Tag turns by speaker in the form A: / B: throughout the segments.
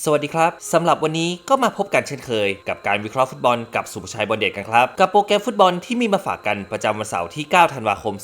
A: สวัสดีครับสำหรับวันนี้ก็มาพบกันเช่นเคย กับการวิเคราะห์ฟุตบอลกับสุภชัยบอลเด็ดกันครับ กับโปรแกรมฟุตบอลที่มีมาฝากกันประจำวันเสาร์ที่ 9 ธันวาคม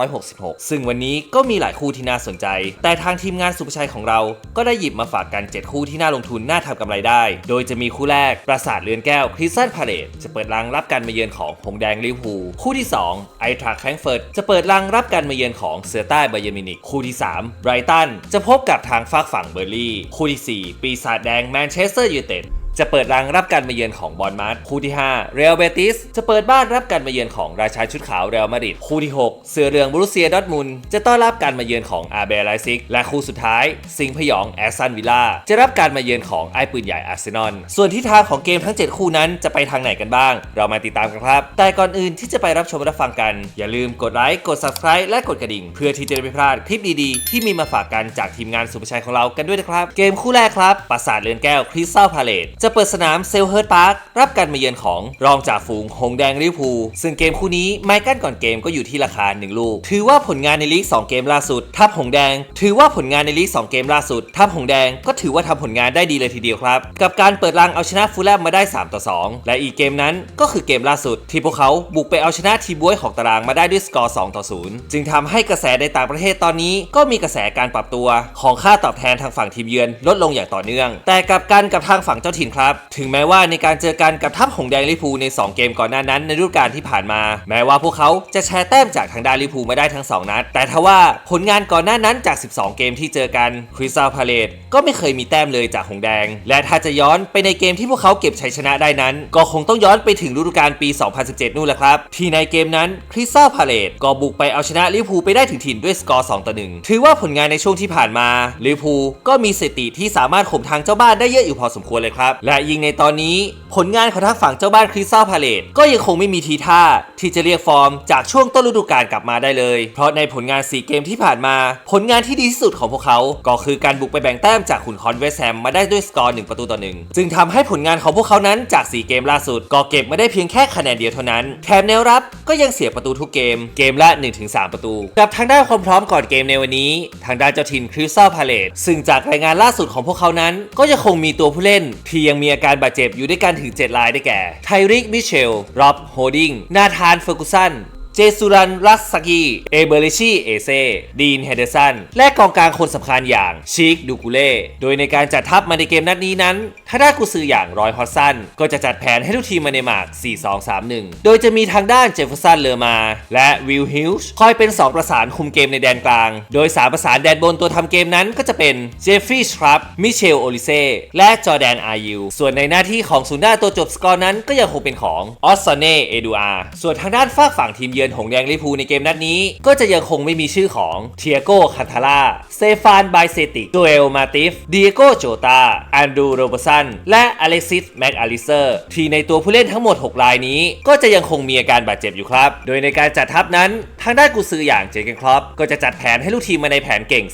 A: 2566 ซึ่งวันนี้ก็มีหลายคู่ที่น่าสนใจ แต่ทางทีมงานสุภชัยของเรา ก็ได้หยิบมาฝากกัน 7 คู่ที่น่าลงทุนน่าทำกำไรได้ โดยจะมีคู่แรก ปราสาทเรือนแก้วคริสตันพาเลตจะเปิดรังรับการมาเยือนของหงแดงลิเวอร์พูลคู่ที่ 2 ไอทรัคแฟรงเฟิร์ตจะเปิดรังรับการมาเยือนของเสือใต้ไบเยร์นมินิกคู่ที่3ไบรตันจะพบกับทางฝากฝั่งเบอร์ลี่คู่ที่ 4 ปีศาจแดงแมนเชสเตอร์ยูไนเต็ด จะเปิดรังรับการมาเยือนของบอลมาร์คู่ที่ 5 เรอัลเบติสจะเปิดบ้านรับการมาเยือนของราชาชุดขาวเรอัลมาดริดคู่ที่ 6 เสือเรืองบรูเซียดอทมุนจะต้อนรับการมาเยือนของอาเบรไลซิก และคู่สุดท้าย สิงห์พยองแอสตันวิลล่าจะรับการมาเยือนของไอ้ปืนใหญ่อาร์เซนอลส่วนทิศทางของเกมทั้ง 7 คู่นั้นจะไปทางไหนกันบ้าง เรามาติดตามกันครับ แต่ก่อนอื่นที่จะไปรับชมรับฟังกัน อย่าลืมกดไลค์กด subscribe และกดกระดิ่ง เพื่อที่จะได้ไม่พลาดคลิปดีๆ ที่มีมาฝากกันจากทีมงานสุภชัยของเรากันด้วยนะครับ เกมคู่แรกครับปราสาทเรือนแก้วคริสตัลพาเลตจะะเปิดสนามเซลเฮิร์ตพาร์ครับการมาเยือนของรองจ่าฝูงหงแดงลิเวอร์พูลซึ่งเกมคู่นี้ไมค์กันก่อนเกมก็อยู่ที่ราคา 1 ลูก ถือว่าผลงานในลีก 2 เกมล่าสุดทัพหงแดง ถือว่าผลงานในลีก 2 เกมล่าสุดทัพหงแดงก็ถือว่าทำผลงานได้ดีเลยทีเดียวครับ กับการเปิดรังเอาชนะฟูลแลมมาได้ 3 ต่อ 2 และอีกเกมนั้นก็คือเกมล่าสุด ที่พวกเขาบุกไปเอาชนะทีมบ้วยของตารางมาได้ด้วยสกอร์ 2 ต่อ 0 จึงทำให้กระแสในต่างประเทศตอนนี้ ก็มีกระแสการปรับตัว ของค่าตอบแทนทางฝั่งทีมเยือนลดลงอย่างต่อเนื่อง แต่กับกันกับทางฝั่งเจ้าถิ่นครับ ถึงแม้ว่าในการเจอกันกับทัพหงแดงลิพูใน 2 เกมก่อนหน้านั้นในฤดูกาลที่ผ่านมา แม้ว่าพวกเขาจะแชร์แต้มจากทางด้านลิพูมาได้ทั้ง 2 นัด แต่ทว่าผลงานก่อนหน้านั้นจาก 12 เกมที่เจอกันคริสตัลพาเลตก็ไม่เคยมีแต้มเลยจากหงแดง และถ้าจะย้อนไปในเกมที่พวกเขาเก็บชัยชนะได้นั้น ก็คงต้องย้อนไปถึงฤดูกาลปี 2017 นู่นแหละครับ ที่ในเกมนั้นคริสตัลพาเลตก็บุกไปเอาชนะลิพูไปได้ถึงถิ่นด้วยสกอร์ 2 ต่อ 1 ถือว่าผลงานในช่วงที่ผ่านมาลิพูก็มีสถิติที่สามารถข่มทางเจ้าบ้านได้เยอะอยู่พอสมควรเลยครับและยิ่งในตอนนี้ผลงานของทางฝั่งเจ้าบ้านคริสตัลพาเลตก็ยังคงไม่มีทีท่า ที่จะเรียกฟอร์มจากช่วงต้นฤดูกาลกลับมาได้เลย เพราะในผลงาน 4 เกมที่ผ่านมา ผลงานที่ดีที่สุดของพวกเขา ก็คือการบุกไปแบ่งแต้มจากขุนคอนเวสแฮมมาได้ด้วยสกอร์1ประตูต่อ1จึงทำให้ผลงานของพวกเขานั้นจาก 4 เกมล่าสุด ก็เก็บมาได้เพียงแค่คะแนนเดียวเท่านั้นแถมแนวรับก็ยังเสียประตูทุกเกมเกมละ 1-3 ประตูกับทางด้านความพร้อมก่อนเกมในวันนี้ ทางด้านเจ้าถิ่นคริสตัลพาเลตซึ่งจากรายงานล่าสุดของพวกเขานั้น ก็ยังคงมีตัวผู้เล่นที่ยังมีอาการบาดเจ็บอยู่ด้วยกันถึง 7 รายได้แก่ ไทริก มิเชล ร็อบ โฮดิง นาธาน เฟอร์กูสัน เจสุรันรัสสกี เอเบอริชีเอเซ ดีนเฮเดสัน และกองกลางคนสำคัญอย่างชิคดูกูเล่ โดยในการจัดทัพมาในเกมนัดนี้นั้นทางด้านกุซืออย่างรอยฮอตสัน ก็จะจัดแผนให้ทุกทีมมาในหมาก 4-2-3-1 โดยจะมีทางด้านเจฟเฟอร์สัน เลอมา และวิลฮิลช์คอยเป็น2ประสานคุมเกมในแดนกลาง โดย3ประสานแดนบนตัวทำเกมนั้นก็จะเป็นเจฟฟรีย์ชครับ มิเชล โอลิเซ่ และจอแดน อายูส่วนในหน้าที่ของศูนย์หน้าตัวจบสกอร์นั้นก็ยังคงเป็นของออสซเน่ เอดูอา ส่วนทางด้านฝากฝั่งทีมเยือนหงแดงลิพูในเกมนัดนี้ ก็จะยังคงไม่มีชื่อของเทียโกคาทาร่าเซฟานไบเซติกโจเอลมาติฟดิเอโกโจตาอันดูโรเบสันและอเล็กซิสแม็กอาลิเซอร์ที่ในตัวผู้เล่นทั้งหมด 6 รายนี้ ก็จะยังคงมีอาการบาดเจ็บอยู่ครับ โดยในการจัดทัพนั้นทางด้านกุซืออย่างเจเกนครอปก็จะจัดแผนให้ลูกทีมมาในแผนเก่ง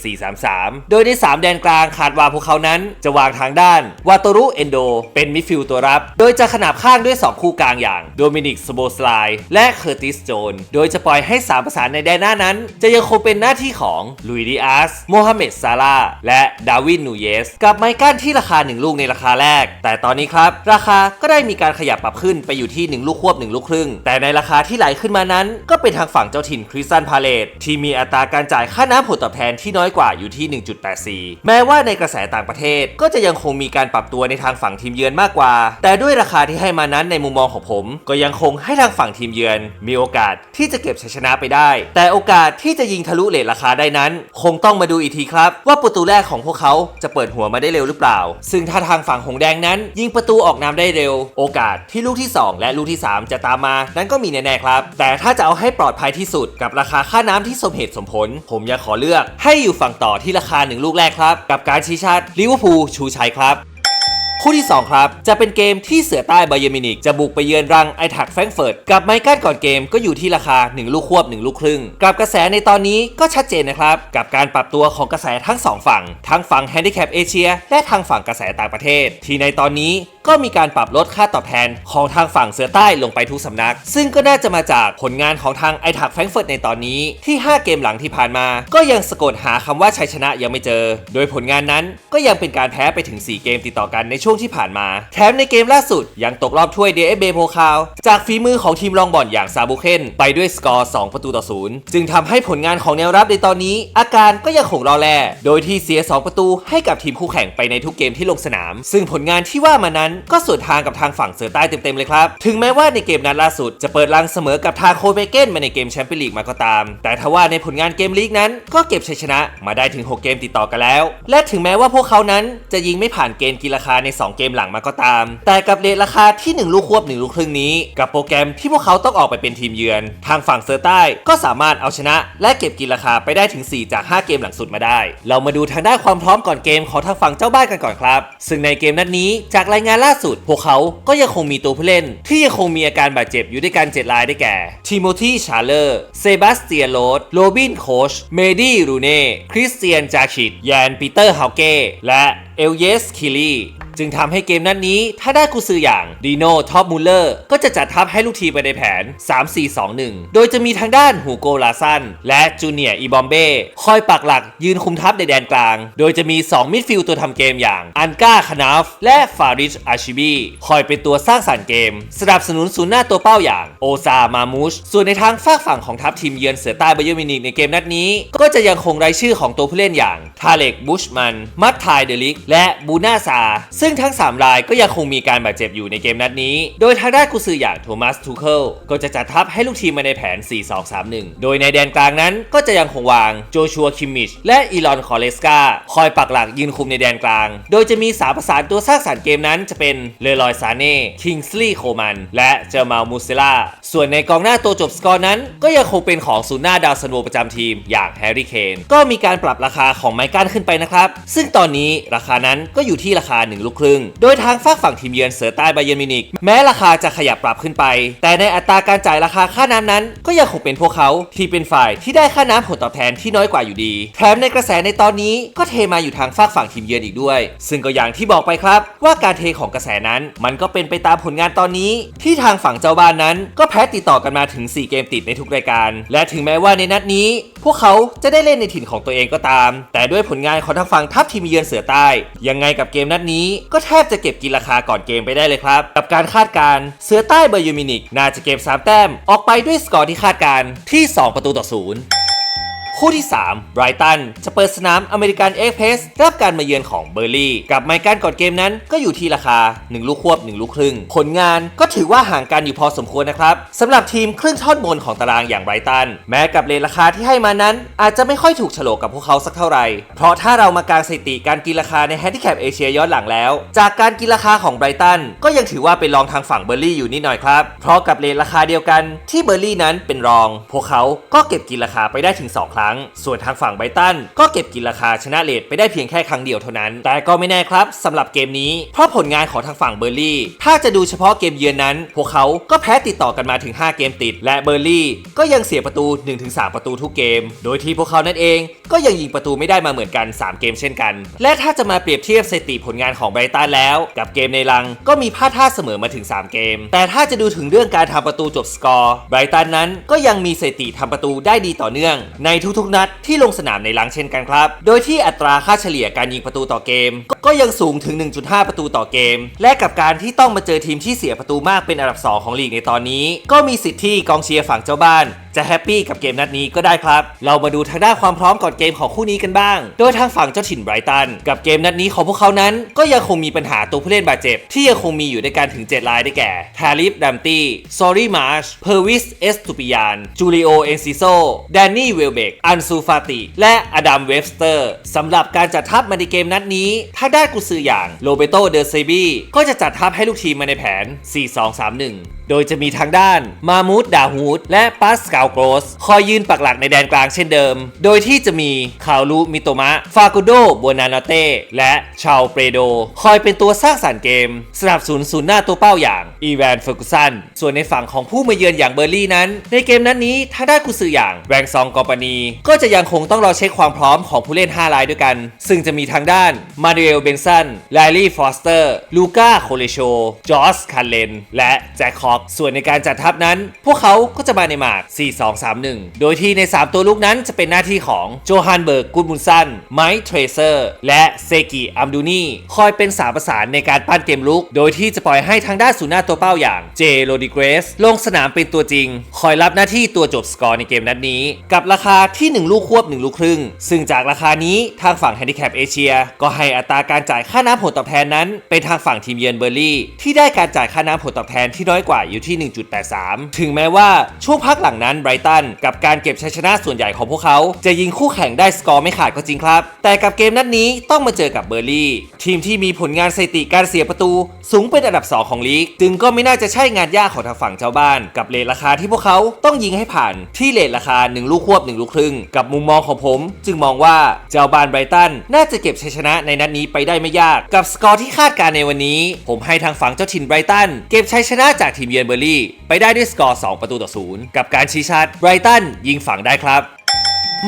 A: 4-3-3 โดยใน 3 แดนกลางคาดว่าพวกเขานั้นจะวางทางด้าน วาโตรุเอนโด เป็นมิดฟิลด์ตัวรับ โดยจะขนาบข้างด้วย 2 คู่กลางอย่าง โดมินิกสโบสไลและเคอร์ติสโจน โดยจะปล่อยให้ 3 ประสานในแดนหน้านั้น จะยังคงเป็นหน้าที่ของลุยดิอาสโมฮัมเหม็ดซาลาและดาวินนูเยส กับไมกันที่ราคา 1 ลูกในราคาแรก แต่ตอนนี้ครับ ราคาก็ได้มีการขยับปรับขึ้นไปอยู่ที่ 1 ลูกควบ 1 ลูกครึ่ง แต่ในราคาที่ไหลขึ้นมานั้น ก็เป็นทางฝั่งเจ้าถิ่นคริสตันพาเลตที่มีอัตราการจ่ายค่าน้ำผลตอบแทนที่น้อยกว่าอยู่ที่ 1.84 แม้ว่าในกระแสต่างประเทศก็จะยังคงมีการปรับตัวในทางฝั่งทีมเยือนมากกว่า แต่ด้วยราคาที่ให้มานั้นในมุมมองของผม ก็ยังคงให้ทางฝั่งทีมเยือน มีโอกาสที่จะเก็บชัยชนะไปได้ แต่โอกาสที่จะยิงทะลุเลทราคาได้นั้น คงต้องมาดูอีกทีครับ ว่าประตูแรกของพวกเขาจะเปิดหัวมาได้เร็วหรือเปล่า ซึ่งถ้าทางฝั่งหงแดงนั้น ยิงประตูออกนำได้เร็ว โอกาสที่ลูกที่ 2 และลูกที่ 3 จะตามมา นั้นก็มีแน่ๆครับ แต่ถ้าจะเอาให้ปลอดภัยที่สุดกับราคาค่าน้ำที่สมเหตุสมผล ผมยังขอเลือกให้อยู่ฝั่งต่อที่ราคาหนึ่งลูกแรกครับ กับการชี้ชัดลิเวอร์พูลชูชัยครับ คู่ที่ 2 ครับ จะเป็นเกมที่เสือใต้ไบเยมินิกจะบุกไปเยือนรังไอทักแฟรงเฟิร์ตกับไมค์กันก่อนเกมก็อยู่ที่ราคา 1 ลูกควบ 1 ลูกครึ่ง กับกระแสในตอนนี้ก็ชัดเจนนะครับ กับการปรับตัวของกระแสทั้ง 2 ฝั่ง ทั้งฝั่งแฮนดิแคปเอเชียและทางฝั่งกระแสต่างประเทศ ที่ในตอนนี้ก็มีการปรับลดค่าตอบแทนของทางฝั่งเสือใต้ลงไปทุกสำนัก ซึ่งก็น่าจะมาจากผลงานของทางไอทักแฟรงเฟิร์ตในตอนนี้ที่ 5 เกมหลังที่ผ่านมา ก็ยังสะกดหาคำว่าชัยชนะยังไม่เจอ โดยผลงานนั้นก็ยังเป็นการแพ้ไปถึง 4 เกมติดต่อกันในช่วงที่ผ่านมา แถมในเกมล่าสุด ยังตกรอบถ้วย DFB โพคาวจากฝีมือของทีมรองบอลอย่างซาบูเคนไปด้วยสกอร์ 2 ประตูต่อศูนย์จึงทำให้ผลงานของแนวรับในตอนนี้ อาการก็ยังคงรอแลโดยที่เสีย 2 ประตูให้กับทีมคู่แข่งไปในทุกเกมที่ลงสนาม ซึ่งผลงานที่ว่ามานั้นก็สวนทางกับทางฝั่งเสือใต้เต็มๆเลยครับถึงแม้ว่าในเกมนัดล่าสุด จะเปิดรังเสมอกับทางโคเปนเกนมาในเกมแชมเปี้ยนลีกมาก็ตาม แต่ทว่าในผลงานเกมลีกนั้นก็เก็บชัยชนะมาได้ถึง 6 เกมติดต่อกันแล้ว และถึงแม้ว่าพวกเขานั้นจะยิงไม่ผ่านเกณฑ์กีฬาคาใน2 เกมหลังมาก็ตาม แต่กับเรทราคาที่ 1 ลูกควบ 1 ลูกครึ่งนี้ กับโปรแกรมที่พวกเขาต้องออกไปเป็นทีมเยือน ทางฝั่งเซอร์ใต้ก็สามารถเอาชนะ และเก็บกีฬาคาไปได้ถึง 4 จาก 5 เกมหลังสุดมาได้ เรามาดูทางด้านความพร้อมก่อนเกมของทางฝั่งเจ้าบ้านกันก่อนครับ ซึ่งในเกมนัดนี้จากรายงานล่าสุด พวกเขาก็ยังคงมีตัวผู้เล่น ที่ยังคงมีอาการบาดเจ็บอยู่ด้วยกัน7รายได้แก่ทิโมธีชาเลอร์เซบาสเตียนโรดโรบินโคชเมดี้รูเน่คริสเตียนจาชิดแยนปีเตอร์ฮาวเก้และเอลเยสคิลี จึงทำให้เกมนั้นนี้ ถ้าได้กุซืออย่างดีโน่ท็อปมูลเลอร์ก็จะจัดทัพให้ลูกทีมไปในแผน 3-4-2-1 โดยจะมีทางด้านฮูโกลาซันและจูเนียอีบอมเบ้คอยปักหลักยืนคุมทัพในแดนกลาง โดยจะมี 2 มิดฟิลด์ตัวทำเกมอย่างอันกาคานาฟและฟาริชอาชิบีคอยเป็นตัวสร้างสรรค์เกม สนับสนุนศูนย์หน้าตัวเป้าอย่างโอซามามูชส่วนในทางฝากฝั่งของทัพทีมเยือนเสือใต้ไบเยอร์มินิกในเกมนัดนี้ ก็จะยังคงรายชื่อของตัวผู้เล่นอย่างทาเล็กบุชมันมัตไทเดลิกและบูนาซาซึึ่งทั้ง 3 รายก็ยังคงมีการบาดเจ็บอยู่ในเกมนัดนี้ โดยทางด้านกุซืออย่างโทมัสทูเคิลก็จะจัดทัพให้ลูกทีมมาในแผน 4-2-3-1 โดยในแดนกลางนั้นก็จะยังคงวางโจชัวคิมมิชและอีลอนคอเลสกาคอยปักหลักยืนคุมในแดนกลาง โดยจะมีสามประสานตัวสร้างสรรค์เกมนั้นจะเป็นเลลอยซาเน่คิงส์ลีย์โคมันและเจอร์มาลมูเซล่าส่วนในกองหน้าตัวจบสกอร์นั้น ก็ยังคงเป็นของศูนย์หน้าดาวซันโวประจำทีมอย่างแฮร์รี่เคนก็มีการปรับราคาของไมค์กันขึ้นไปนะครับซึ่งตอนนี้ราคานั้นก็อยู่ที่ราคา1ลูกครึ่ง โดยทางฝากฝั่งทีมเยือนเสือใต้ไบเยร์นมินิกแม้ราคาจะขยับปรับขึ้นไป แต่ในอัตราการจ่ายราคาค่าน้ำนั้น ก็ยังคงเป็นพวกเขาที่เป็นฝ่ายที่ได้ค่าน้ำผลตอบแทนที่น้อยกว่าอยู่ดี แถมในกระแสในตอนนี้ก็เทมาอยู่ทางฝากฝั่งทีมเยือนอีกด้วย ซึ่งก็อย่างที่บอกไปครับ ว่าการเทของกระแสนั้น มันก็เป็นไปตามผลงานตอนนี้ ที่ทางฝั่งเจ้าบ้านนั้น ก็แพ้ติดต่อกันมาถึง 4 เกมติดในทุกรายการ และถึงแม้ว่าในนัดนี้ พวกเขาจะได้เล่นในถิ่นของตัวเองก็ตาม แต่ด้วยผลงานของทางฝั่งทัพทีมเยือนเสือใต้ ยังไงกับเกมนัดนี้ก็แทบจะเก็บกินราคาก่อนเกมไปได้เลยครับ กับการคาดการ์เสือใต้เบอร์ยูมินิกน่าจะเก็บ3แต้ม ออกไปด้วยสกอร์ที่คาดการ์ที่ 2 ประตูต่อศูนย์ คู่ที่3ไบรตันจะเปิดสนามอเมริกันเอ็กเพสรับการมาเยือนของเบอร์ลี่ กับไมค์กันก่อนเกมนั้นก็อยู่ที่ราคา 1 ลูกควบ 1 ลูกครึ่ง ผลงานก็ถือว่าห่างกันอยู่พอสมควรนะครับสำหรับทีมครึ่งท่อนบนของตารางอย่างไบรตัน แม้กับเลทราคาที่ให้มานั้น อาจจะไม่ค่อยถูกโฉลกกับพวกเขาสักเท่าไหร่ เพราะถ้าเรามากางสถิติการกินราคาในแฮนดิแคปเอเชียย้อนหลังแล้ว จากการกินราคาของไบรตันก็ยังถือว่าเป็นรองทางฝั่งเบอร์ลี่อยู่นิดหน่อยครับเพราะกับเลทราคาเดียวกันที่เบอร์ลี่นั้นเป็นรอง พวกเขาก็เก็บกินราคาไปได้ถึง2ครั้งส่วนทางฝั่งไบตันก็เก็บกินราคาชนะเลทไปได้เพียงแค่ครั้งเดียวเท่านั้น แต่ก็ไม่แน่ครับสำหรับเกมนี้ เพราะผลงานของทางฝั่งเบอร์ลี่ ถ้าจะดูเฉพาะเกมเยือนนั้น พวกเขาก็แพ้ติดต่อกันมาถึง 5 เกมติด และเบอร์ลี่ก็ยังเสียประตู 1-3 ประตูทุกเกม โดยที่พวกเขานั่นเองก็ยังยิงประตูไม่ได้มาเหมือนกัน 3 เกมเช่นกัน และถ้าจะมาเปรียบเทียบสถิติผลงานของไบตันแล้ว กับเกมในรังก็มีพลาดท่าเสมอมาถึง 3 เกม แต่ถ้าจะดูถึงเรื่องการทำประตูจบสกอร์ไบตันนั้นก็ยังมีสถิติทำประตูได้ดีต่อเนื่อง ในทุกนัดที่ลงสนามในรังเช่นกันครับ โดยที่อัตราค่าเฉลี่ยการยิงประตูต่อเกม ก็ยังสูงถึง 1.5 ประตูต่อเกม และกับการที่ต้องมาเจอทีมที่เสียประตูมากเป็นอันดับ 2 ของลีกในตอนนี้ ก็มีสิทธิ์ที่กองเชียร์ฝั่งเจ้าบ้านจะแฮปปี้กับเกมนัดนี้ก็ได้ครับ เรามาดูทางด้านความพร้อมก่อนเกมของคู่นี้กันบ้าง โดยทางฝั่งเจ้าถิ่นไบรตัน กับเกมนัดนี้ของพวกเขานั้น ก็ยังคงมีปัญหาตัวผู้เล่นบาดเจ็บ ที่ยังคงมีอยู่ด้วยกันถึง 7 รายได้แก่ ทาริฟ ดัมตี้ ซอรี่ มาร์ช เพอร์วิส เอสตูปิยาน จูริโอ เอนซิโซ แดนนี่ เวลเบกอันซูฟาติ และอดัมเวฟสเตอร์สำหรับการจัดทัพมาในเกมนัดนี้ ถ้าได้กุซืออย่างโรเบโตเดอร์เซบีก็จะจัดทัพให้ลูกทีมมาในแผน 4-2-3-1โดยจะมีทางด้านมามูดดาฮูดและปัสกาลโกรส คอยยืนปักหลักในแดนกลางเช่นเดิม โดยที่จะมีคารุมิโตมะ ฟากุโดโบนานาเต้และชา l เปโด คอยเป็นตัวสร้างสรรค์เกม สนับสนุนศูนย์หน้าตัวเป้าอย่างอีแวนเฟอร์กุสันส่วนในฝั่งของผู้มาเยือนอย่างเบอร์ลี่นั้น ในเกมนั้นนี้ทางด้านกุซืออย่างแวงซองกอปานีก็จะยังคงต้องรอเช็คความพร้อมของผู้เล่น 5 รายด้วยกัน ซึ่งจะมีทางด้านมาเดลเบนสันไลลี่ฟอสเตอร์ลูก้าโคเลโชจอสคาเลนและแจ็คคอก ส่วนในการจัดทัพนั้น พวกเขาก็จะมาในหมาก 4-2-3-1 โดยที่ใน 3 ตัวลูกนั้นจะเป็นหน้าที่ของโจฮันเบิร์กกูดมุนสันไมค์เทรเซอร์ และเซกิอัมดูนีคอยเป็นสามประสานในการปั้นเกมลุก โดยที่จะปล่อยให้ทางด้านศูนย์หน้าตัวเป้าอย่างเจโรดิเกรสลงสนามเป็นตัวจริง คอยรับหน้าที่ตัวจบสกอร์ในเกมนัดนี้ กับราคาที่ 1 ลูกควบ 1 ลูกครึ่ง ซึ่งจากราคานี้ทางฝั่งแฮนดิแคปเอเชียก็ให้อัตราการจ่ายค่าน้ำผลตอบแทนนั้น เป็นทางฝั่งทีมเยือนเบอร์ลี่ที่ได้การจ่ายค่าน้ำผลตอบแทนที่น้อยกว่าอยู่ที่ 1.83 ถึงแม้ว่าช่วงพักหลังนั้นไบรตันกับการเก็บชัยชนะส่วนใหญ่ของพวกเขา จะยิงคู่แข่งได้สกอร์ไม่ขาดก็จริงครับ แต่กับเกมนัดนี้ต้องมาเจอกับเบอร์ลี่ ทีมที่มีผลงานสถิติการเสียประตู สูงเป็นอันดับ 2 ของลีก จึงก็ไม่น่าจะใช่งานยากของทางฝั่งเจ้าบ้าน กับเลทราคาที่พวกเขาต้องยิงให้ผ่านที่เลทราคา 1 ลูกควบ 1 ลูกครึ่ง กับมุมมองของผม จึงมองว่าเจ้าบ้านไบรตันน่าจะเก็บชัยชนะในนัดนี้ไปได้ไม่ยาก กับสกอร์ที่คาดการณ์ในวันนี้ ผมให้ทางฝั่งเจ้าถิ่นไบรตันเก็บชัยชนะจากทีมเยือนเบอร์ลี่ ไปได้ด้วยสกอร์ 2 ประตูต่อศูนย์กับการชี้ชัดไบรตันยิงฝั่งได้ครับ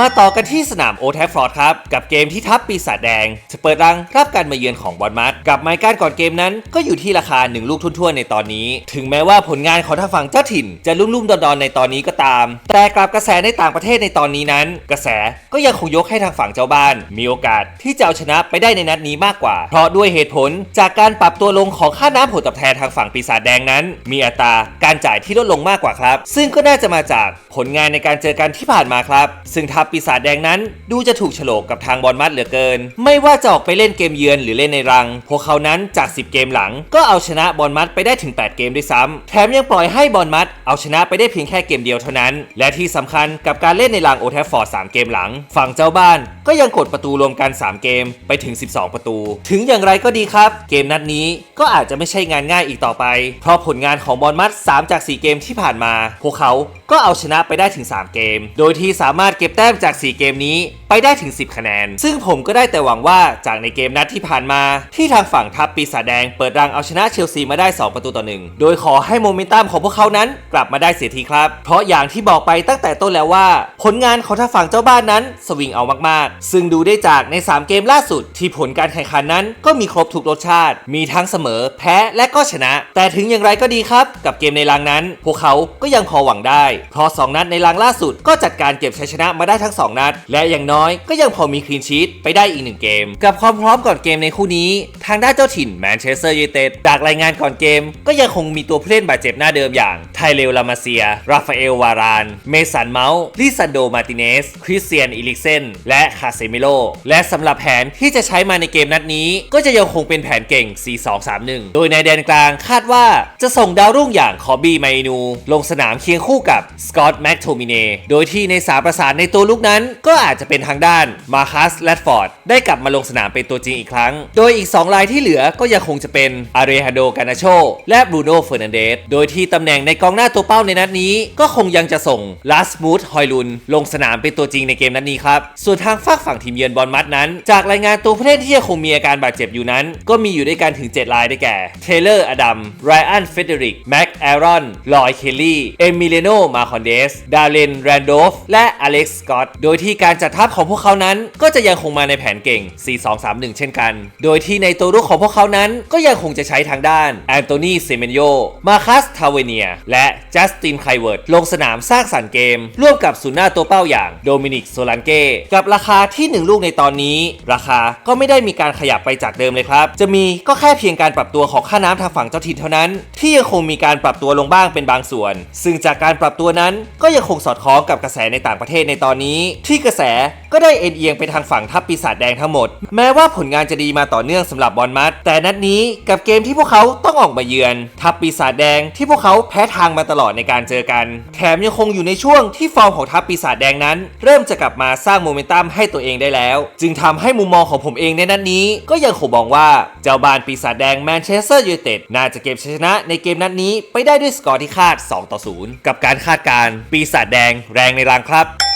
A: มาต่อกันที่สนามโอแทฟฟอร์ดครับ กับเกมที่ทัพปีศาจแดงจะเปิดรังรับการมาเยือนของบอลมัดกับไมการก่อนเกมนั้นก็อยู่ที่ราคา 1 ลูกทุ่นๆในตอนนี้ ถึงแม้ว่าผลงานของทางฝั่งเจ้าถิ่น จะลุ่มๆดอนๆในตอนนี้ก็ตาม แต่กลับกระแสในต่างประเทศในตอนนี้นั้น กระแสก็ยังคงยกให้ทางฝั่งเจ้าบ้าน มีโอกาสที่จะเอาชนะไปได้ในนัดนี้มากกว่า เพราะด้วยเหตุผลจากการปรับตัวลงของค่าน้ำผลตอบแทนทางฝั่งปีศาจแดงนั้น มีอัตราการจ่ายที่ลดลงมากกว่าครับ ซึ่งก็น่าจะมาจากผลงานในการเจอกันที่ผ่านมาครับ ซึ่งทัพปีศาจแดงนั้น ดูจะถูกโฉลกกับทางบอลมัดเหลือเกิน ไม่ว่าจะออกไปเล่นเกมเยือนหรือเล่นในรัง พวกเขานั้นจาก 10 เกมหลัง ก็เอาชนะบอลมัดไปได้ถึง 8 เกมด้วยซ้ำแถมยังปล่อยให้บอลมัดเอาชนะไปได้เพียงแค่เกมเดียวเท่านั้น และที่สำคัญกับการเล่นในรังโอแทฟฟอร์ด3เกมหลัง ฝั่งเจ้าบ้านก็ยังกดประตูรวมกัน 3 เกมไปถึง 12 ประตู ถึงอย่างไรก็ดีครับ เกมนัดนี้ก็อาจจะไม่ใช่งานง่ายอีกต่อไป เพราะผลงานของบอลมัด 3 จาก 4 เกมที่ผ่านมา พวกเขาก็เอาชนะไปได้ถึง 3 เกม โดยที่สามารถเก็บแต้มจาก 4 เกมนี้ไปได้ถึง 10 คะแนน ซึ่งผมก็ได้แต่หวังว่าจากในเกมนัดที่ผ่านมา ที่ทางฝั่งทัพปีศาจแดงเปิดรังเอาชนะเชลซีมาได้ 2 ประตูต่อหนึ่งโดยขอให้โมเมนตัมของพวกเขานั้นกลับมาได้เสียทีครับ เพราะอย่างที่บอกไปตั้งแต่ต้นแล้วว่า ผลงานของทางฝั่งเจ้าบ้านนั้นสวิงเอามากๆ ซึ่งดูได้จากใน 3 เกมล่าสุด ที่ผลการแข่งขันนั้นก็มีครบทุกรสชาติ มีทั้งเสมอ แพ้และก็ชนะ แต่ถึงอย่างไรก็ดีครับกับเกมในรังนั้น พวกเขาก็ยังพอหวังได้เพราะ2นัดในรังล่าสุดก็จัดการเก็บชัยชนะมาได้ทั้ง 2 นัด และอย่างน้อยก็ยังพอมีคลีนชีตไปได้อีกหนึ่งเกม กับความพร้อมก่อนเกมในคู่นี้ ทางด้านเจ้าถิ่นแมนเชสเตอร์ยูไนเต็ดจากรายงานก่อนเกม ก็ยังคงมีตัวผู้เล่นบาดเจ็บหน้าเดิมอย่างไทเลลลามาเซีย ราฟาเอลวาราน เมสันเมาส์ลิซันโดมาติเนส คริสเตียนอิลิกเซน และคาเซมิโล และสำหรับแผนที่จะใช้มาในเกมนัดนี้ ก็จะยังคงเป็นแผนเก่ง 4-2-3-1 โดยในแดนกลางคาดว่าจะส่งดาวรุ่งอย่างคอบบี้ไมนู ลงสนามเคียงคู่กับสกอตแม็กโทมิเน โดยที่ในสาประสานในตัวลุกนั้นก็อาจจะเป็นทางด้านมาคัสแรดฟอร์ดได้กลับมาลงสนามเป็นตัวจริงอีกครั้ง โดยอีก 2 รายที่เหลือก็ยังคงจะเป็นอาเรฮาโดกานาโชและบรูโน่เฟอร์นันเดสโดยที่ตำแหน่งในกองหน้าตัวเป้าในนัดนี้ ก็คงยังจะส่งลาสมูธฮอยลุนลงสนามเป็นตัวจริงในเกมนัดนี้ครับส่วนทางฝากฝั่งทีมเยือนบอลมัดนั้น จากรายงานตัวผู้เล่นที่ยังคงมีอาการบาดเจ็บอยู่นั้น ก็มีอยู่ด้วยกันถึง 7 รายได้แก่เทเลอร์อดัมไรอันเฟเดริกแม็กแอรอนลอยเคลลี่เอมิเลโนมาคอนเดสดาเลนแรนโดฟและอเล็กซ์กอตโดยที่การจัดทัพของพวกเขานั้น ก็จะยังคงมาในแผนเก่ง 4-2-3-1 เช่นกัน โดยที่ในตัวรุกของพวกเขานั้นก็ยังคงจะใช้ทางด้านแอนโทนีเซเมนโย มาคัสทาเวเนีย และจัสตินไคเวิร์ดลงสนามสร้างสรรค์เกม ร่วมกับศูนย์หน้าตัวเป้าอย่างโดมินิกโซลันเก้กับราคาที่ 1 ลูกในตอนนี้ ราคาก็ไม่ได้มีการขยับไปจากเดิมเลยครับ จะมีก็แค่เพียงการปรับตัวของค่าน้ำทางฝั่งเจ้าถิ่นเท่านั้น ที่ยังคงมีการปรับตัวลงบ้างเป็นบางส่วน ซึ่งจากการปรับตัวนั้นก็ยังคงสอดคล้องกับกระแสในต่างประเทศในตอนนี้นี้ ที่กระแสก็ได้เอ็นเอียงไปทางฝั่งทัพปีศาจแดงทั้งหมด แม้ว่าผลงานจะดีมาต่อเนื่องสำหรับบอลมัด แต่นัดนี้กับเกมที่พวกเขาต้องออกมาเยือน ทัพปีศาจแดงที่พวกเขาแพ้ทางมาตลอดในการเจอกัน แถมยังคงอยู่ในช่วงที่ฟอร์มของทัพปีศาจแดงนั้น เริ่มจะกลับมาสร้างโมเมนตัมให้ตัวเองได้แล้ว จึงทำให้มุมมองของผมเองในนัดนี้ ก็ยังคงมองว่าเจ้าบ้านปีศาจแดงแมนเชสเตอร์ยูไนเต็ดน่าจะเก็บชัยชนะในเกมนัดนี้ไปได้ด้วยสกอร์ที่คาด 2 ต่อ 0 กับการคาดการ์ปีศาจแดงแรงในรังครับ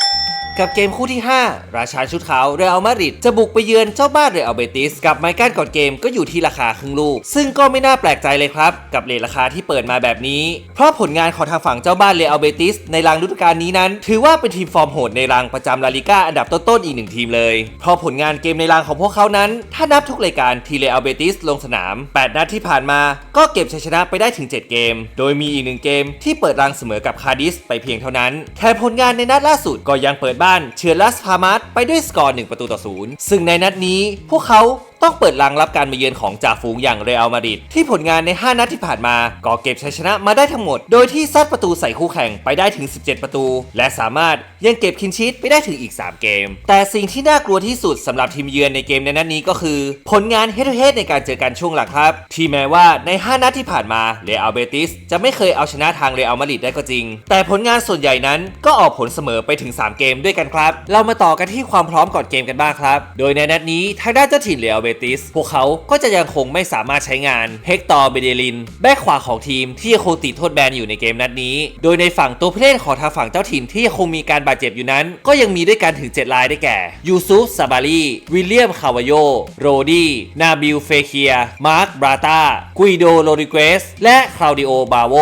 A: กับเกมคู่ที่ 5 ราชาชุดขาวเรอัลมาดริดจะบุกไปเยือนเจ้าบ้านเรอัลเบติส กับไมกันก่อนเกมก็อยู่ที่ราคาครึ่งลูก ซึ่งก็ไม่น่าแปลกใจเลยครับ กับเลทราคาที่เปิดมาแบบนี้ เพราะผลงานของทางฝั่งเจ้าบ้านเรอัลเบติส ในรางฤดูกาลนี้นั้น ถือว่าเป็นทีมฟอร์มโหดในรางประจำลาลิก้าอันดับต้นๆอีกหนึ่งทีมเลย เพราะผลงานเกมในรางของพวกเขานั้น ถ้านับทุกรายการที่เรอัลเบติสลงสนาม 8 นัดที่ผ่านมาก็เก็บชัยชนะไปได้ถึง 7 เกม โดยมีอีกหนึ่งเกมที่เปิดรังเสมอกับคาร์ดิสไปเพียงเท่านั้นแถมผลงานในนัดล่าสุดก็ยังเปิดบ้านเชือนลัสพามาสไปด้วยสกอร์1ประตูต่อศูนย์ซึ่งในนัดนี้พวกเขา ต้องเปิดรังรับการมาเยือนของจ่าฝูงอย่างเรอัลมาดริดที่ผลงานใน 5 นัดที่ผ่านมาก็เก็บชัยชนะมาได้ทั้งหมด โดยที่ซัดประตูใส่คู่แข่งไปได้ถึง 17 ประตู และสามารถยังเก็บคินชีตไปได้ถึงอีก 3 เกม แต่สิ่งที่น่ากลัวที่สุดสำหรับทีมเยือนในเกมในนัดนี้ก็คือ ผลงานเฮดเฮดในการเจอกันช่วงหลังครับ ที่แม้ว่าใน 5 นัดที่ผ่านมาเรอัลเบติสจะไม่เคยเอาชนะทางเรอัลมาดริดได้ก็จริง แต่ผลงานส่วนใหญ่นั้นก็ออกผลเสมอไปถึง 3 เกมด้วยกันครับ เรามาต่อกันที่ความพร้อมก่อนเกมกันบ้างครับ โดยในนัดนี้ทางด้านเจ้าถิ่นเรอัลเบติส พวกเขาก็จะยังคงไม่สามารถใช้งานเฮกตอร์เบเดลิน แบ็คขวาของทีมที่ยังคงติดโทษแบนอยู่ในเกมนัดนี้ โดยในฝั่งตัวผู้เล่นของทางฝั่งเจ้าถิ่นที่ยังคงมีการบาดเจ็บอยู่นั้น ก็ยังมีด้วยกันถึง 7 รายได้แก่ ยูซุฟซาบารีวิลเลียมคาวาโย โรดี้ นาบิล เฟเคีย มาร์ค บราตากุยโด โรดิเกส และคลาวดิโอ บาโว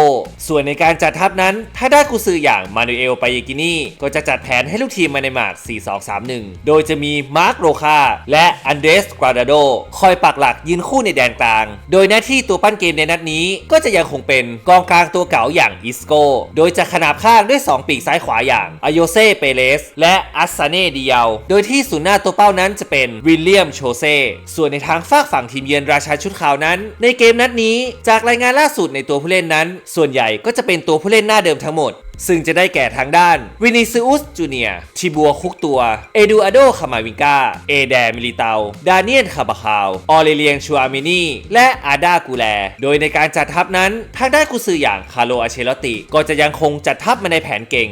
A: ส่วนในการจัดทัพนั้นถ้าได้กุซืออย่างมานูเอลปายกินีก็จะจัดแผนให้ลูกทีมมาในหมาก 4-2-3-1 โดยจะมีมาร์ค โรคาและอันเดรส กราดาโดคอยปักหลักยืนคู่ในแดนกลาง โดยหน้าที่ตัวปั้นเกมในนัดนี้ก็จะยังคงเป็นกองกลางตัวเก่าอย่างอิสโก โดยจะขนาบข้างด้วย 2 ปีกซ้ายขวาอย่างอโยเซ่เปเลส และอัสซาเน่ดิยาโดยที่ศูนย์หน้าตัวเป้านั้นจะเป็นวิลเลียมโชเซ่ ส่วนในทางฝากฝั่งทีมเยือนราชาชุดขาวนั้น ในเกมนัดนี้จากรายงานล่าสุดในตัวผู้เล่นนั้น ส่วนใหญ่ก็จะเป็นตัวผู้เล่นหน้าเดิมทั้งหมด ซึ่งจะได้แก่ทางด้านวินิซิอุสจูเนียทิบัวคุกตัว เอดูอาโดคามาวิงกา เอแดมิลิเตา ดาเนียนคาบาคาว ออเรเลียงชัวมินีและอาดากูแล โดยในการจัดทัพนั้น ทางด้านกุซืออย่างคาโลอาเชลติ ก็จะยังคงจัดทัพมาในแผนเก่ง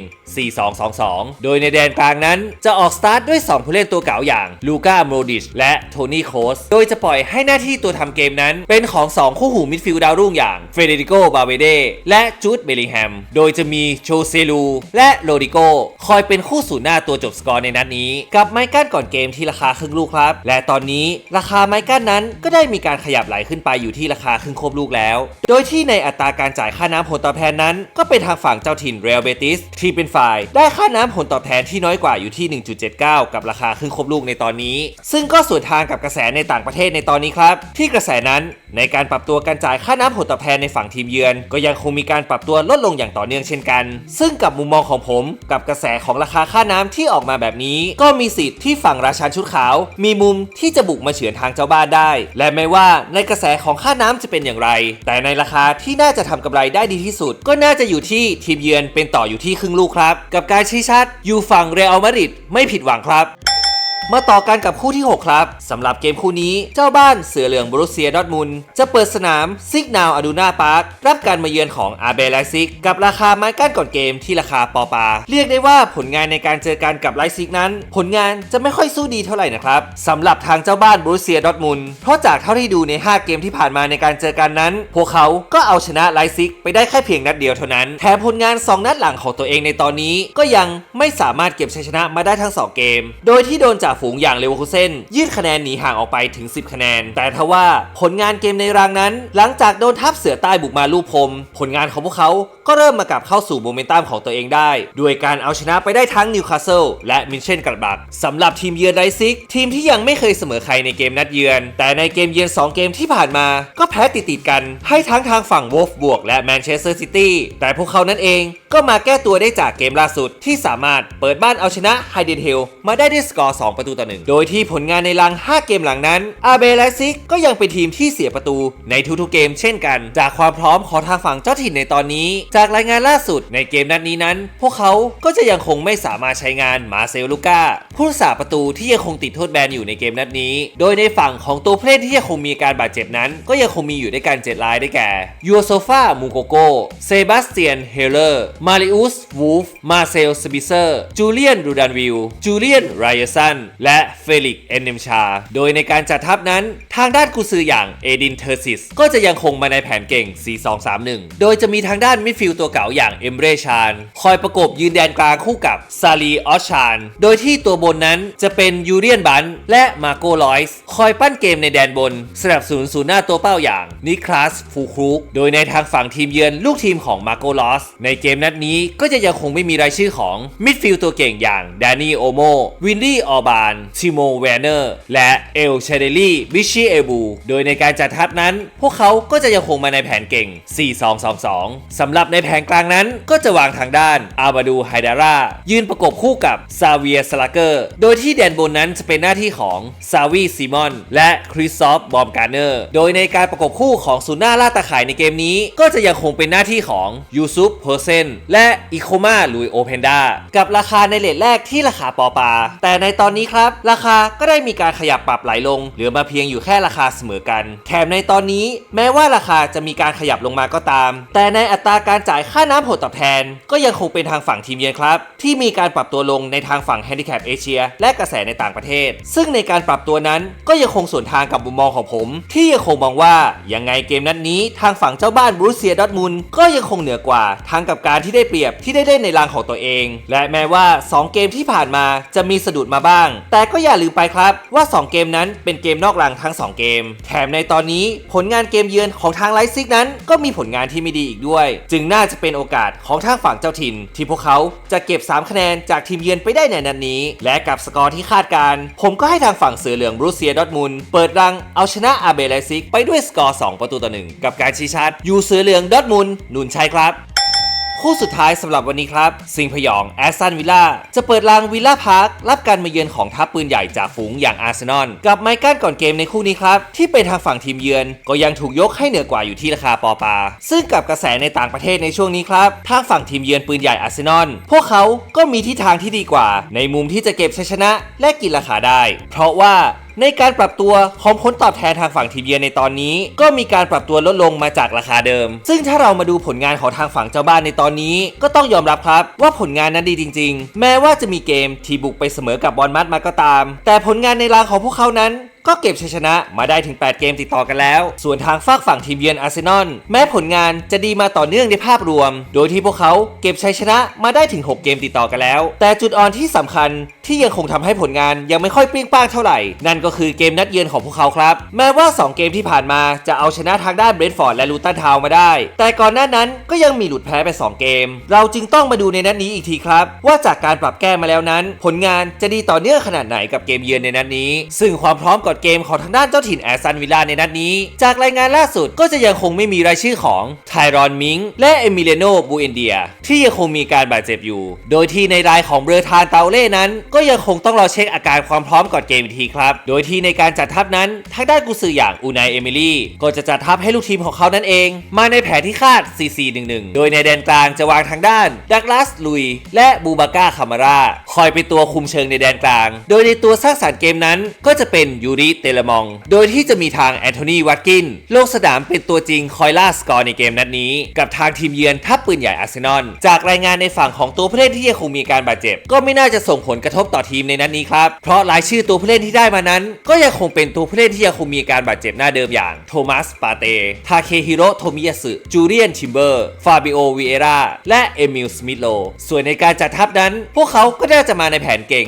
A: 4-2-2-2 โดยในแดนกลางนั้นจะออกสตาร์ทด้วย 2 ผู้เล่นตัวเก่าอย่างลูก้าโมดิชและโทนี่โคส โดยจะปล่อยให้หน้าที่ตัวทำเกมนั้น เป็นของ 2 คู่หูมิดฟิลด์ดาวรุ่งอย่างเฟเดริโก บาเวเดและจูด เบลิงแฮม โดยจะมีโชเซลูและโรดิโกคอยเป็นคู่สูนหน้าตัวจบสกอร์ในนัดนี้ กับไมกันก่อนเกมที่ราคาครึ่งลูกครับ และตอนนี้ราคาไมกันนั้นก็ได้มีการขยับไหลขึ้นไปอยู่ที่ราคาครึ่งครบลูกแล้ว โดยที่ในอัตราการจ่ายค่าน้ำผลตอบแทนนั้น ก็เป็นทางฝั่งเจ้าถิ่นเรอัลเบติสที่เป็นฝ่ายได้ค่าน้ำผลตอบแทนที่น้อยกว่าอยู่ที่ 1.79 กับราคาครึ่งครบลูกในตอนนี้ ซึ่งก็สวนทางกับกระแสในต่างประเทศในตอนนี้ครับ ที่กระแสนั้นในการปรับตัวการจ่ายค่าน้ำผลตอบแทนในฝั่งทีมเยือน ก็ยังคงมีการปรับตัวลดลงอย่างต่อเนื่องเช่นกันซึ่งกับมุมมองของผมกับกระแสของราคาค่าน้ำที่ออกมาแบบนี้ ก็มีสิทธิ์ที่ฝั่งราชาชุดขาว มีมุมที่จะบุกมาเฉือนทางเจ้าบ้านได้ และไม่ว่าในกระแสของค่าน้ำจะเป็นอย่างไร แต่ในราคาที่น่าจะทำกำไรได้ดีที่สุด ก็น่าจะอยู่ที่ทีมเยือนเป็นต่ออยู่ที่ครึ่งลูกครับ กับการชี้ชัดอยู่ฝั่งเรอัลมาดริดไม่ผิดหวังครับ มาต่อกันกับคู่ที่ 6 ครับสำหรับเกมคู่นี้เจ้าบ้านเสือเหลืองบรุเซียดอร์ทมุนจะเปิดสนามซิกนาวอดูนาพาร์ครับการมาเยือนของอาเบไลซิก กับราคาไม้กั้นก่อนเกมที่ราคาปอปา เรียกได้ว่าผลงานในการเจอกันกับไลซิกนั้น ผลงานจะไม่ค่อยสู้ดีเท่าไหร่นะครับสำหรับทางเจ้าบ้านบรุเซียดอร์ทมุนเพราะจากเท่าที่ดูใน 5 เกมที่ผ่านมาในการเจอกันนั้น พวกเขาก็เอาชนะไลซิก ไปได้แค่เพียงนัดเดียวเท่านั้นแถมผลงาน 2 นัดหลังของตัวเองในตอนนี้ ก็ยังไม่สามารถเก็บชัยชนะมาได้ทั้ง 2 เกม โดยที่โดนจาฝูงอย่างเลเวอร์คูเซนยืดคะแนนหนีห่างออกไปถึง 10 คะแนน แต่ทว่าผลงานเกมในรางนั้น หลังจากโดนทัพเสือใต้บุกมาลูกพรมผลงานของพวกเขาก็เริ่มมากลับเข้าสู่โมเมนตัมของตัวเองได้ ด้วยการเอาชนะไปได้ทั้งนิวคาสเซิลและมินเชนกระบักสำหรับทีมเยือนไดซิก ทีมที่ยังไม่เคยเสมอใครในเกมนัดเยือน แต่ในเกมเยือน 2 เกมที่ผ่านมา ก็แพ้ติดๆกันให้ทั้งทางฝั่งวอลฟบวกและแมนเชสเตอร์ซิตี้แต่พวกเขานั่นเองก็มาแก้ตัวได้จากเกมล่าสุดที่สามารถเปิดบ้านเอาชนะไฮเดนเฮลมาได้ด้วยสกอร์ 2ประตูต่อหนึ่งโดยที่ผลงานในรัง 5 เกมหลังนั้น อาเบไละซิกก็ยังเป็นทีมที่เสียประตูในทุกๆเกมเช่นกัน จากความพร้อมของทางฝั่งเจ้าถิ่นในตอนนี้ จากรายงานล่าสุดในเกมนัดนี้นั้น พวกเขาก็จะยังคงไม่สามารถใช้งานมาเซลลูก้าผู้รักษาประตูที่ยังคงติดโทษแบนอยู่ในเกมนัดนี้ โดยในฝั่งของตัวผู้เล่นที่ยังคงมีการบาดเจ็บนั้น ก็ยังคงมีอยู่ด้วยกัน7รายได้แก่ยูโซฟามูโกโกเซบาสเตียนเฮเลอร์มาริอุสวูฟมาเซลสบิเซอร์จูเลียนรูดานวิลจูเลียนไรเอสันและเฟลิกเอนเนมชา โดยในการจัดทัพนั้น ทางด้านกุซืออย่างเอดินเทอร์ซิสก็จะยังคงมาในแผนเก่ง 4-2-3-1 โดยจะมีทางด้านมิดฟิลด์ตัวเก่าอย่างเอมเรชาน คอยประกบยืนแดนกลางคู่กับซาลีออชาน โดยที่ตัวบนนั้นจะเป็นยูเรียนบันและมาโกลอยส์คอยปั้นเกมในแดนบนสนับสนุนศูนย์หน้าตัวเป้าอย่างนิคลัสฟูครุกโดยในทางฝั่งทีมเยือนลูกทีมของมาโกลอสในเกมนัดนี้ก็จะยังคงไม่มีรายชื่อของมิดฟิลด์ตัวเก่งอย่างแดานี่โอโมวินดี้ออบานทิโมแวนเนอร์ และเอลเชเดลี่บิชิเอบู โดยในการจัดทัพนั้น พวกเขาก็จะยังคงมาในแผนเก่ง 4-2-2-2 สำหรับในแผนกลางนั้นก็จะวางทางด้านอาบาดูไฮดาร่ายืนประกบคู่กับซาเวียสลาเกอร์ โดยที่แดนบนนั้นจะเป็นหน้าที่ของซาวีซิมอน และคริสซอฟบอมการ์เนอร์ โดยในการประกบคู่ของศูนย์หน้าล่าตาข่ายในเกมนี้ ก็จะยังคงเป็นหน้าที่ของยูซุปเพอร์เซนและอิโคมาลุยโอเพนดากับราคาในเลทแรกที่ราคาปอปา แต่ในตอนนี้ครับ ราคาก็ได้มีการขยับปรับไหลลง เหลือมาเพียงอยู่แค่ราคาเสมอกัน แถมในตอนนี้แม้ว่าราคาจะมีการขยับลงมาก็ตาม แต่ในอัตราการจ่ายค่าน้ำผลตอบแทน ก็ยังคงเป็นทางฝั่งทีมเยือนครับ ที่มีการปรับตัวลงในทางฝั่งแฮนดิแคปเอเชีย และกระแสในต่างประเทศ ซึ่งในการปรับตัวนั้นก็ยังคงส่วนทางกับมุมมองของผม ที่ยังคงมองว่ายังไงเกมนัดนนี้ทางฝั่งเจ้าบ้านบรูเซียดอทมุนก็ยังคงเหนือกว่าทั้งกับการที่ได้เปรียบที่ได้เล่นในรางของตัวเอง และแม้ว่า 2 เกมที่ผ่านมาจะมีสะดุดมาบ้างแต่ก็อย่าลืมไปครับว่า 2 เกมนั้นเป็นเกมนอกรางทั้ง 2 เกม แถมในตอนนี้ผลงานเกมเยือนของทางไลซิกนั้น ก็มีผลงานที่ไม่ดีอีกด้วย จึงน่าจะเป็นโอกาสของทางฝั่งเจ้าถิ่น ที่พวกเขาจะเก็บ 3 คะแนนจากทีมเยือนไปได้ในนัดนนี้ และกับสกอร์ที่คาดการ ผมก็ให้ทางฝั่งเสือเหลืองบรูเซียดอทมุนเปิดรังเอาชนะอาเบไลซิกไปด้วยสกอร์ 2 ประตูต่อหนึ่งกับการชี้ชัดยูเสือเหลืองดอทมุนนุนชัยครับ คู่สุดท้ายสำหรับวันนี้ครับสิงห์พยองแอสตันวิลล่าจะเปิดรางวิลล่าพาร์ครับการมาเยือนของทัพปืนใหญ่จากฝูงอย่างอาร์เซนอลกับไมเคิลก่อนเกมในคู่นี้ครับ ที่เป็นทางฝั่งทีมเยือน ก็ยังถูกยกให้เหนือกว่าอยู่ที่ราคาปอปา ซึ่งกับกระแสในต่างประเทศในช่วงนี้ครับทางฝั่งทีมเยือนปืนใหญ่อาร์เซนอลพวกเขาก็มีทิศทางที่ดีกว่า ในมุมที่จะเก็บชัยชนะและกินราคาได้ เพราะว่า ในการปรับตัวของผลตอบแทนทางฝั่งทีมเยือนในตอนนี้ ก็มีการปรับตัวลดลงมาจากราคาเดิม ซึ่งถ้าเรามาดูผลงานของทางฝั่งเจ้าบ้านในตอนนี้ ก็ต้องยอมรับครับว่าผลงานนั้นดีจริง ๆ แม้ว่าจะมีเกมที่บุกไปเสมอกับบอลมัดมาก็ตาม แต่ผลงานในรางของพวกเขานั้น ก็เก็บชัยชนะมาได้ถึง 8 เกมติดต่อกันแล้ว ส่วนทางฝากฝั่งทีมเยือนอาร์เซนอลแม้ผลงานจะดีมาต่อเนื่องในภาพรวม โดยที่พวกเขาเก็บชัยชนะมาได้ถึง 6 เกมติดต่อกันแล้ว แต่จุดอ่อนที่สำคัญที่ยังคงทำให้ผลงานยังไม่ค่อยเปรี้ยงป้างเท่าไหร่ นั่นก็คือเกมนัดเยือนของพวกเขาครับ แม้ว่า 2 เกมที่ผ่านมาจะเอาชนะทางด้านเบรนฟอร์ดและลูตันทาวมาได้ แต่ก่อนหน้านั้นก็ยังมีหลุดแพ้ไป 2 เกม เราจึงต้องมาดูในนัดนี้อีกทีครับ ว่าจากการปรับแก้มาแล้วนั้น ผลงานจะดีต่อเนื่องขนาดไหนกับเกมเยือนในนัดนี้ ซึ่งความพร้อมก่อนเกมของทางด้านเจ้าถิ่นแอสตันวิลล่าในนัดนี้ จากรายงานล่าสุดก็จะยังคงไม่มีรายชื่อของไทรอนมิงและเอมิเลโนบูเอนเดีย ที่ยังคงมีการบาดเจ็บอยู่ โดยที่ในรายของเบอร์ทานเตาเล่นั้น ก็ยังคงต้องรอเช็คอาการความพร้อมก่อนเกมอีกทีครับ โดยที่ในการจัดทัพนั้นทางด้านกุซืออย่างอูนายเอมิลี่ก็จะจัดทัพให้ลูกทีมของเขานั่นเอง มาในแผนที่คาด 4-4-1-1 โดยในแดนกลางจะวางทางด้านดักลาสลุย และบูบาก้าคามาราคอยเป็นตัวคุมเชิงในแดนกลาง โดยในตัวสร้างสรรค์เกมนั้นก็จะเป็นยูริเตเลมอง โดยที่จะมีทางแอนโทนีวัตกิน ลงสนามเป็นตัวจริงคอยล่าสกอร์ในเกมนัดนี้ กับทางทีมเยือนทัพปืนใหญ่อาร์เซนอล จากรายงานในฝั่งของตัวผู้เล่นที่ยังคงมีการบาดเจ็บ ก็ไม่น่าจะส่งผลกระทบต่อทีมในนัดนี้ครับ เพราะรายชื่อตัวผู้เล่นที่ได้มานั้น ก็ยังคงเป็นตัวผู้เล่นที่ยังคงมีการบาดเจ็บหน้าเดิมอย่างโทมัสปาเตทาเคฮิโรโทมิยาสึจูเลียนทิมเบอร์ฟาบิโอวีเอราและเอมิลสมิธโลส่วนในการจัดทัพนั้น พวกเขาก็น่าจะมาในแผนเก่ง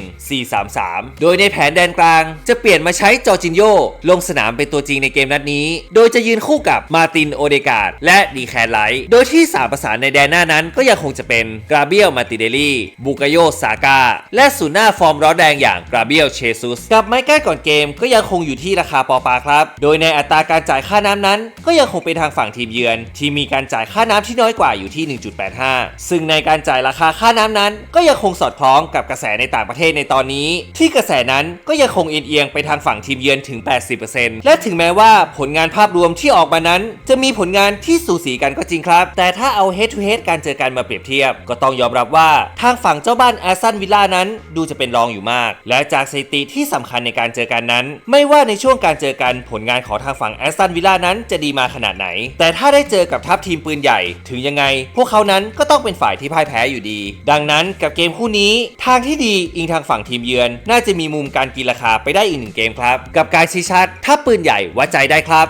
A: 4-3-3 โดยในแผนแดนกลาง จะเปลี่ยนมาใช้จจอร์จินโยลงสนามเป็นตัวจริงในเกมนัดนี้ โดยจะยืนคู่กับมาตินโอเดกาดและดีแคนไลท์โดยที่สามประสานในแดนหน้านั้นก็ยังคงจะเป็นกราเบียลมาติเดลี่บุกโยซากาและศูนย์หน้าฟอร์มร้อนแรงอย่างกราเบียลเชซุสกับไมคิลก่อนเกมก็ยังคงอยู่ที่ราคาปอปาครับ โดยในอัตราการจ่ายค่าน้ำนั้น ก็ยังคงเป็นทางฝั่งทีมเยือน ที่มีการจ่ายค่าน้ำที่น้อยกว่าอยู่ที่ 1.85 ซึ่งในการจ่ายราคาค่าน้ำนั้น ก็ยังคงสอดคล้องกับกระแสในต่างประเทศในตอนนี้ ที่กระแสนั้นก็ยังคงเอียงไปทางฝั่งทีมเยือนถึง 80%และถึงแม้ว่าผลงานภาพรวมที่ออกมานั้น จะมีผลงานที่สูสีกันก็จริงครับ แต่ถ้าเอา head to head การเจอกันมาเปรียบเทียบ ก็ต้องยอมรับว่าทางฝั่งเจ้าบ้านแอสตันวิลล่านั้นดูจะเป็นรองอยู่มาก และจากสถิติที่สำคัญในการเจอกันนั้น ไม่ว่าในช่วงการเจอกันผลงานของทางฝั่งแอสตันวิลล่านั้นจะดีมาขนาดไหน แต่ถ้าได้เจอกับทัพทีมปืนใหญ่ ถึงยังไง พวกเขานั้นก็ต้องเป็นฝ่ายที่พ่ายแพ้อยู่ดี ดังนั้นกับเกมคู่นี้ ทางที่ดีอิงทางฝั่งทีมเยือน น่าจะมีมุมการกินราคาไปได้อีกหนึ่งเกมครับกับการชี้ชัด ถ้าปืนใหญ่วัดใจได้ครับ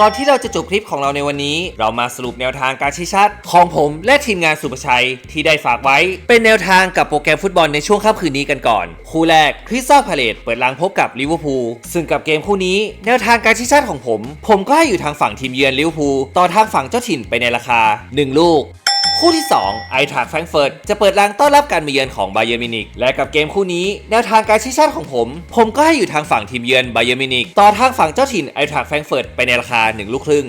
A: ก่อนที่เราจะจบคลิปของเราในวันนี้ เรามาสรุปแนวทางการชี้ชัด ของผมและทีมงานสุประชัยที่ได้ฝากไว้ เป็นแนวทางกับโปรแกรมฟุตบอลในช่วงค่ำคืนนี้กันก่อน คู่แรกคริสตัลพาเลตเปิดลังพบกับลิเวอร์พูลซึ่งกับเกมคู่นี้แนวทางการชี้ชัดของผม ผมก็ให้อยู่ทางฝั่งทีมเยือนลิเวอร์พูลต่อทางฝั่งเจ้าถิ่นไปในราคา 1 ลูก คู่ที่ 2 ไอทรักแฟรงเฟิร์ตจะเปิดรังต้อนรับการมาเยือนของไบเยอร์มินิกและกับเกมคู่นี้แนวทางการชี้ชาติของผม ผมก็ให้อยู่ทางฝั่งทีมเยือนไบเยอร์มินิกต่อทางฝั่งเจ้าถิ่นไอทรักแฟรงเฟิร์ตไปในราคา1ลูกครึ่ง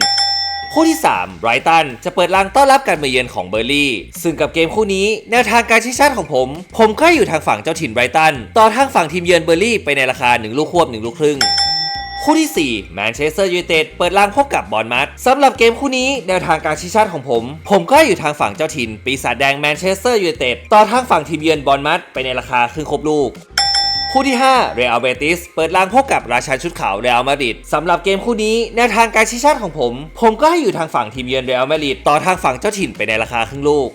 A: คู่ที่ 3 ไรตัน จะเปิดรังต้อนรับการมาเยือนของเบอร์ลี่ ซึ่งกับเกมคู่นี้ แนวทางการชี้ชาติของผม ผมก็อยู่ทางฝั่งเจ้าถิ่นไรตัน ต่อทางฝั่งทีมเยือนเบอร์ลี่ไปในราคา 1 ลูกควบ 1 ลูกครึ่ง คู่ที่ 4 แมนเชสเตอร์ยูไนเต็ดเปิดรางพบกับบอลมัดสำหรับเกมคู่นี้แนวทางการชี้ชาติของผม ผมก็อยู่ทางฝั่งเจ้าถิ่น ปีศาจแดงแมนเชสเตอร์ยูไนเต็ดต่อทางฝั่งทีมเยือนบอลมัดไปในราคาครึ่งครบลูกคู่ที่ 5 เรอัลเบติสเปิดรางพบกับราชาชุดขาวเรอัลมาดริดสำหรับเกมคู่นี้แนวทางการชี้ชาติของผม ผมก็ให้อยู่ทางฝั่งทีมเยือนเรอัลมาดริดต่อทางฝั่งเจ้าถิ่นไปในราคาครึ่งลูก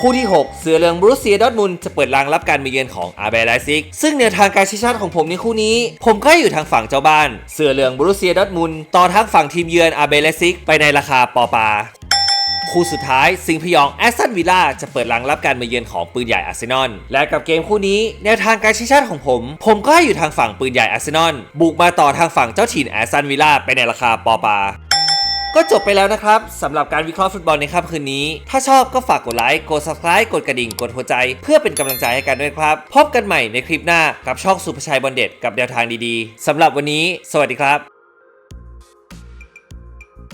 A: คู่ที่ 6 เสือเหลืองบรูเซียดอทมุนจะเปิดรางรับการมาเยือนของอาเบไลซิก ซึ่งแนวทางการชี้ชาติของผมในคู่นี้ ผมก็อยู่ทางฝั่งเจ้าบ้าน เสือเหลืองบรูเซียดอทมุนต่อทางฝั่งทีมเยือนอาเบไลซิก ไปในราคาปอปาคู่สุดท้ายสิงห์พยองแอสตันวิลล่าจะเปิดรังรับการมาเยือนของปืนใหญ่อาร์เซนอลและกับเกมคู่นี้แนวทางการชี้ชาติของผม ผมก็อยู่ทางฝั่งปืนใหญ่อาร์เซนอลบุกมาต่อทางฝั่งเจ้าถิ่นแอสตันวิลล่าไปในราคาปอปา ก็จบไปแล้วนะครับสำหรับการวิเคราะห์ฟุตบอลในค่ำคืนนี้ ถ้าชอบก็ฝากกดไลค์ กด subscribe กดกระดิ่ง กดหัวใจ เพื่อเป็นกำลังใจให้กันด้วยครับ พบกันใหม่ในคลิปหน้ากับช่องสุภชัยบอลเด็ดกับแนวทางดีๆสำหรับวันนี้ สวัสดีครับ